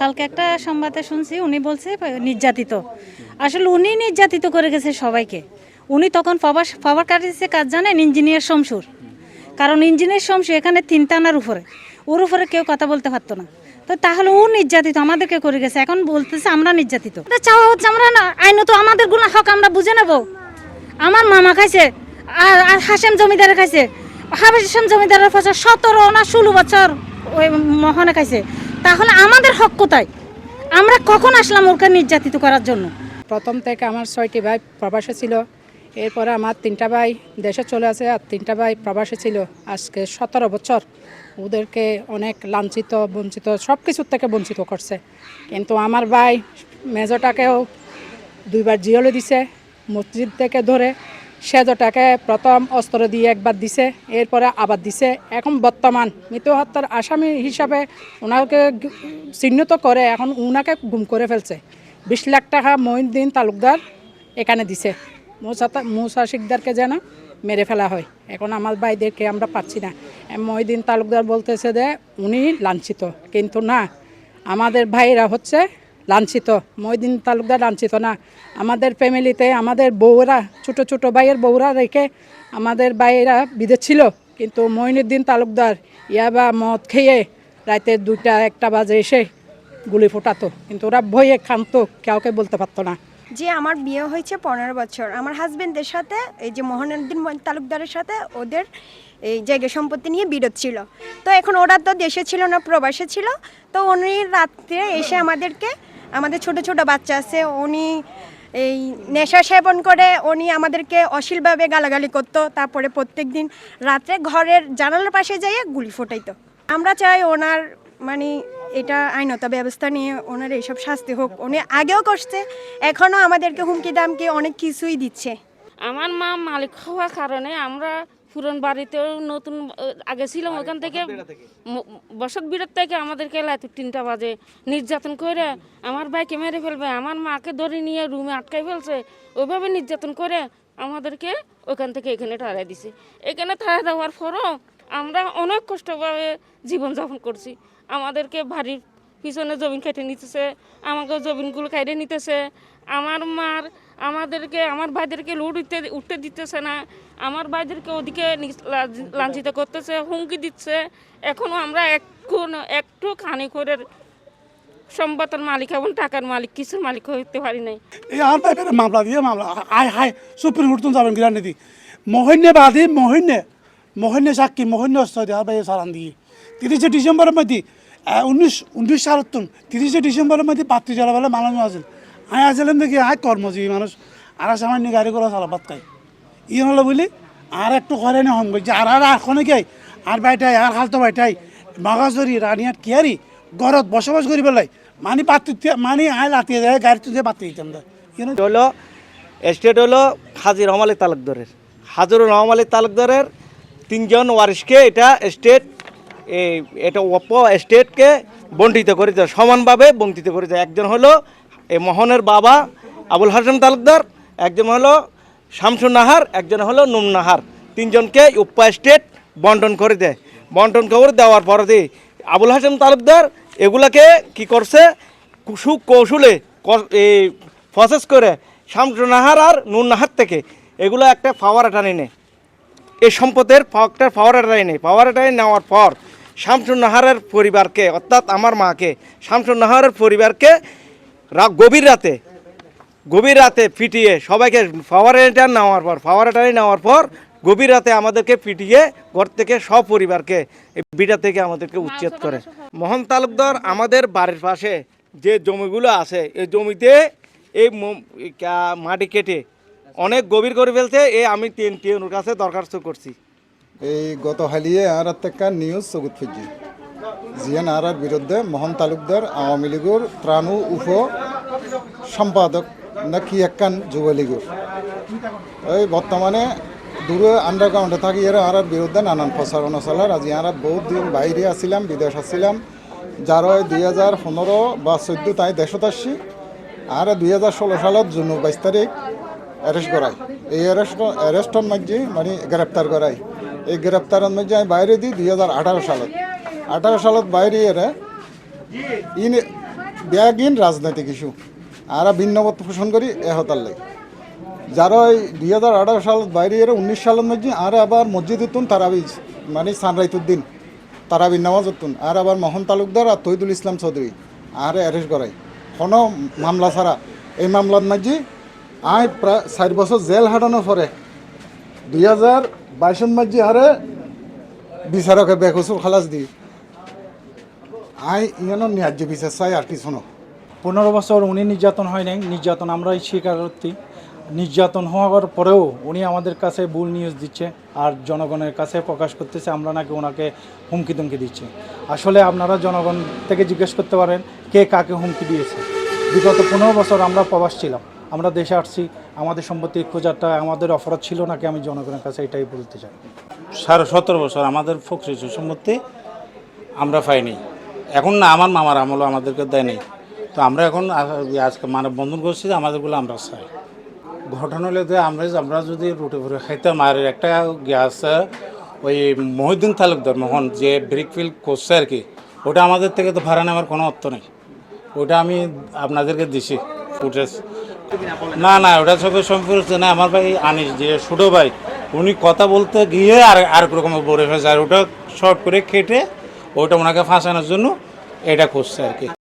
কালকে একটা সংবাদে শুনছি, উনি বলছে, নির্যাতিত। আসলে উনি নির্যাতিত করে গেছে সবাইকে। উনি তখন পাওয়ার পাওয়ার কাটিয়েছে কাজ জানেন, ইঞ্জিনিয়ার শমসুর। কারণ ইঞ্জিনিয়ার শমসুর এখানে তিন টানার উপরে। ওর উপরে কেউ কথা বলতে পারতো না। তো তাহলে ও নির্যাতিত, আমাদেরকে করে গেছে। এখন বলতেছে, আমরা নির্যাতিত। চাওয়া হচ্ছে আমরা না, আইনত আমাদের গুণা হক, আমরা বুঝে নেব। আমার মামা খাইছে, আর আর হাসেম জমিদারে খাইছে। হাসেম জমিদারের বছর সতেরো না ষোলো বছর ওই মহনে খাইছে। তাহলে আমাদের হক কোথায়? আমরা কখন আসলাম ওকে নির্যাতিত করার জন্য? প্রথম থেকে আমার ছয়টি ভাই প্রবাসে ছিল। এরপরে আমার তিনটা ভাই দেশে চলে আসে আর তিনটা ভাই প্রবাসে ছিল। আজকে সতেরো বছর। ওদেরকে অনেক লাঞ্ছিত, বঞ্চিত সব কিছুর থেকে বঞ্চিত করছে। কিন্তু আমার ভাই মেজটাকেও দুইবার জিওলে দিছে, মসজিদ থেকে ধরে সেজটাকে প্রথম অস্ত্র দিয়ে একবার দিছে, এরপরে আবার দিছে। এখন বর্তমান মৃত্যু হত্যার আসামি হিসাবে ওনাকে চিহ্নিত করে এখন উনাকে গুম করে ফেলছে। বিশ লাখ টাকা মহিউদ্দিন তালুকদার এখানে দিছে। মুসা মুসা শিকদারকে যেন মেরে ফেলা হয়। এখন আমার ভাইদেরকে আমরা পাচ্ছি না। মহিউদ্দিন তালুকদার বলতেছে যে উনি লাঞ্ছিত। কিন্তু না, আমাদের ভাইরা হচ্ছে লাঞ্ছিত। মহিদিন তালুকদার লাঞ্ছিত না। আমাদের ফ্যামিলিতে আমাদের বউরা, ছোট ছোট ভাইয়ের বউরা রেখে আমাদের ভাইয়েরা বিদেশ ছিল। কিন্তু মঈনুদ্দিন তালুকদার ইয়াবা মদ খেয়ে রাতে দুইটা, একটা বাজে এসে গুলি ফোটাতো। কিন্তু ওরা ভয়ে খামতো কাউকে বলতে পারতো না। যে আমার বিয়ে হয়েছে পনেরো বছর। আমার হাজবেন্ডের সাথে, এই যে মোহনুদ্দিন তালুকদারের সাথে ওদের এই জায়গা সম্পত্তি নিয়ে বিরোধ ছিল। তো এখন ওরা তো দেশে ছিল না, প্রবাসে ছিল। তো উনি রাত্রে এসে আমাদেরকে আমাদের ছোট ছোট বাচ্চা আছে, উনি এই নেশা সেবন করে, উনি আমাদেরকে অশ্লীলভাবে গালাগালি করতো, তারপরে প্রত্যেক দিন রাত্রে ঘরের জানালার পাশে যাইয়ে গুলি ফোটাইতো। আমরা চাই ওনার মানে এটা আইনত ব্যবস্থা নিয়ে ওনার এইসব শাস্তি হোক। উনি আগেও করছে, এখনও আমাদেরকে হুমকি দামকি অনেক কিছুই দিচ্ছে। আমার মা মালিক হওয়ার কারণে আমরা পুরন বাড়িতেও নতুন আগে ছিলাম ওখান থেকে বসত বিরত থেকে আমাদেরকে রাত তিনটা বাজে। নির্যাতন করে আমার ভাইকে মেরে ফেলবে আমার মাকে ধরে নিয়ে রুমে আটকাই ফেলছে। ওইভাবে নির্যাতন করে আমাদেরকে ওখান থেকে এখানে তাড়াই দিছে। এখানে তাড়াই দেওয়ার পরও আমরা অনেক কষ্টভাবে জীবনযাপন করছি। আমাদেরকে বাড়ির পিছনে জমিন কেটে নিতেছে আমাকে জমিনগুলো কেটে নিতেছে। আমার মার আমাদেরকে, আমার ভাইদেরকে লুট উঠতে উঠতে দিতেছে না। আমার ভাইদেরকে ওদিকে লাঞ্ছিত করতেছে, হুমকি দিচ্ছে। এখনও আমরা এখন একটু খানি করে সম্পদের মালিক এবং টাকার মালিক, কিছুর মালিক হতে পারি নাই। এই আর পাইপের মামলা দিয়ে মামলা। আয় হায় সুপ্রিম কোর্ট যাবেন গিরানি দি? মহন্যে বাদী মহন্যে মহন্যে সাক্ষী মহন্যে অস্ত্র আর বাইরে সারান দিয়ে তিরিশে ডিসেম্বরের মধ্যে উনিশ উনিশ সালের তিরিশে ডিসেম্বরের মধ্যে পাত্রী জ্বালাবেলা মানুষ আসেন আয় আসলাম দেখি, আয় কর্মজীবী মানুষ। আর সামান্য গাড়ি করে চালাবাত খাই ইয়ে হলো বলি আর একটু করে না হন যে আর আর এখনে কে আর বাইটাই আর হালতো বাইটাই মাগাজরি রানিয়ার কিয়ারি ঘরত বসবাস করি পেলাই মানে পাত্র মানে আয় লাতিয়ে যায় গাড়ি তুলে পাত্র দিতাম দা হলো এস্টেট হলো হাজির রহমান আলী তালুকদারের। হাজির রহমান আলী তালুকদারের তিনজন ওয়ারিশকে এটা স্টেট এটা অপ স্টেটকে বন্টিত করে দেয় সমানভাবে বন্টিত করে দেয় একজন হলো এই মোহনের বাবা আবুল হাসান তালুকদার, একজন হলো শামসুন নাহার, একজন হলো নুম নাহার। তিনজনকে উপ স্টেট বন্টন করে দেয়। বন্টন করে দেওয়ার পরে দিয়ে আবুল হাসান তালুকদার এগুলাকে কি করছে? সুকৌশলে এই প্রসেস করে শামসুন নাহার আর নুন নাহার থেকে এগুলো একটা পাওয়ার টানি নেয়। এই সম্পদের একটা পাওয়ার টানি পাওয়ার টানি নেওয়ার পর শামসুন নাহারের পরিবারকে, অর্থাৎ আমার মাকে, শামসুন নাহারের পরিবারকে গভীর রাতে গভীর রাতে পিটিয়ে সবাইকে পাওয়ার টান নেওয়ার পর পাওয়ার টানি নেওয়ার পর গভীর রাতে আমাদেরকে পিটিয়ে ঘর থেকে সব পরিবারকে এই বিটা থেকে আমাদেরকে উচ্ছেদ করে। মোহন তালুকদার আমাদের বাড়ির পাশে যে জমিগুলো আছে, এই জমিতে এই এই মাটি কেটে অনেক গভীর করে ফেলছে, এ আমি তিন টিএনুর কাছে দরখাস্ত করছি। এই গত হালিয়ে আর একটা নিউজ সগুত জিয়ান আর বিরুদ্ধে মোহন তালুকদার আওয়ামী লীগের ত্রাণু উপ সম্পাদক নাকি একখান যুবলীগের। এই বর্তমানে দূরে আন্ডারগ্রাউন্ডে থাকি, এরা আর বিরুদ্ধে নানান প্রচারণা চলার আজি আর বহুত দিন বাইরে আসছিলাম বিদেশ আসছিলাম যার দুই হাজার পনেরো বা চোদ্দ তাই দেশত আসছি। আর দুই হাজার ষোলো সালত জুন বাইশ তারিখ অ্যারেস্ট করাই এই অ্যারেস্ট অ্যারেস্টর মাঝে মানে গ্রেপ্তার করাই এই গ্রেপ্তারের মাঝে আমি বাইরে দিই দুই হাজার আঠারো সালত। আঠারো সালত বাইরে এরা ইন ব্যাগিন রাজনৈতিক ইস্যু আর ভিন্নমত পোষণ করি এহতার লাগে। যারা ওই দুই হাজার আঠারো সাল বাইরে এর উনিশ সালের মধ্যে আর আবার মসজিদ উত্তুন তারাবি মানে সানরাইতুদ্দিন তারাবির নামাজ উত্তুন আর আবার মোহন তালুকদার আর তৈদুল ইসলাম চৌধুরী, আর অ্যারেস্ট করাই কোনো মামলা ছাড়া। এই মামলার মাঝে আয় প্রায় চার বছর জেল হাঁটানোর পরে দুই হাজার বাইশের মাঝে আরে বিচারকে বেকসুর খালাস দি আই ইয়ানো ন্যায্য বিচার চাই আর কিছু না পনেরো বছর উনি নির্যাতন হয় নাই, নির্যাতন আমরাই স্বীকারোক্তি নির্যাতন হওয়ার পরেও উনি আমাদের কাছে ভুল নিউজ দিচ্ছে আর জনগণের কাছে প্রকাশ করতেছে, আমরা নাকি ওনাকে হুমকি তুমকি দিচ্ছি। আসলে আপনারা জনগণ থেকে জিজ্ঞেস করতে পারেন, কে কাকে হুমকি দিয়েছে? বিগত পনেরো বছর আমরা প্রবাস ছিলাম, আমরা দেশে আসছি, আমাদের সম্পত্তি খোঁজারটা আমাদের অপরাধ ছিল নাকি আমি জনগণের কাছে এটাই বলতে চাই? সাড়ে সতেরো বছর আমাদের ফকরি সম্পত্তি আমরা পাইনি। এখন না, আমার মামার আমলও আমাদেরকে দেয়নি। তো আমরা এখন আজকে মানব বন্ধন করছি যে আমাদেরগুলো আমরা চাই। ঘটনা হলে আমরা আমরা যদি রুটে ভরে খাইতাম, আর একটা গ্যাস ওই মহিউদ্দিন তালুকদার মোহন, যে ব্রিক ফিল করছে আর কি, ওটা আমাদের থেকে তো ভাড়া নেওয়ার কোনো অর্থ নেই। ওটা আমি আপনাদেরকে দিছি ফুটেজ। না না, ওটা সবে সম্পর্ক না, আমার ভাই আনিস, যে ছোটো ভাই, উনি কথা বলতে গিয়ে আর আর রকম বলে ফেলছে আর ওটা শর্ট করে কেটে ওটা ওনাকে ফাঁসানোর জন্য এটা করছে আর কি।